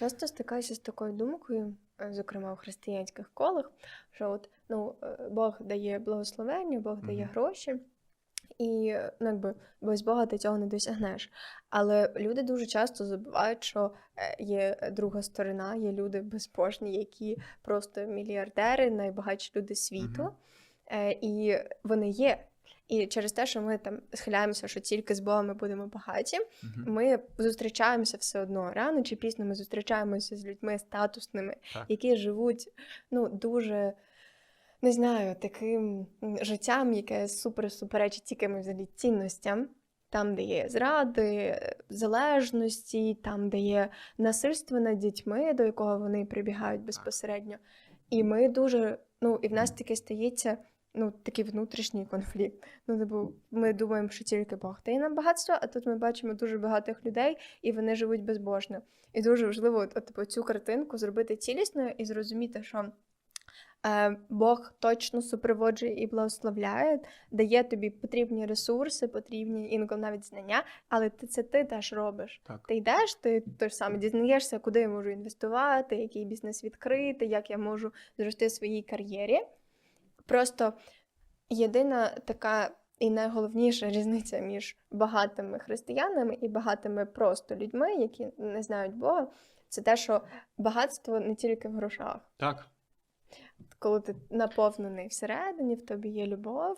Часто стикаюся з такою думкою, е, зокрема у християнських колах, що от ну е, Бог дає благословення, Бог дає гроші, і ну, якби без Бога ти цього не досягнеш. Але люди дуже часто забувають, що е, є друга сторона, є люди безбожні, які просто мільярдери, найбагатші люди світу. Е, і вони є. І через те, що ми там схиляємося, що тільки з Богом ми будемо багаті, Мгм. ми зустрічаємося все одно. Рано чи пізно ми зустрічаємося з людьми статусними, Так. які живуть ну, дуже, не знаю, таким життям, яке супер суперечить якимось взагалі цінностям. Там, де є зради, залежності, там, де є насильство над дітьми, до якого вони прибігають безпосередньо. І ми дуже, ну, і в нас таке стається ну, такий внутрішній конфлікт. Ну, типу, ми думаємо, що тільки Бог дає нам багатство, а тут ми бачимо дуже багатих людей, і вони живуть безбожно. І дуже важливо от, от, типу, цю картинку зробити цілісною і зрозуміти, що е, Бог точно супроводжує і благословляє, дає тобі потрібні ресурси, потрібні інколи навіть знання, але ти це ти теж робиш. Так. Ти йдеш, ти теж саме дізнаєшся, куди я можу інвестувати, який бізнес відкрити, як я можу зрости в своїй кар'єрі. Просто єдина така і найголовніша різниця між багатими християнами і багатими просто людьми, які не знають Бога, це те, що багатство не тільки в грошах. Так. Коли ти наповнений всередині, в тобі є любов,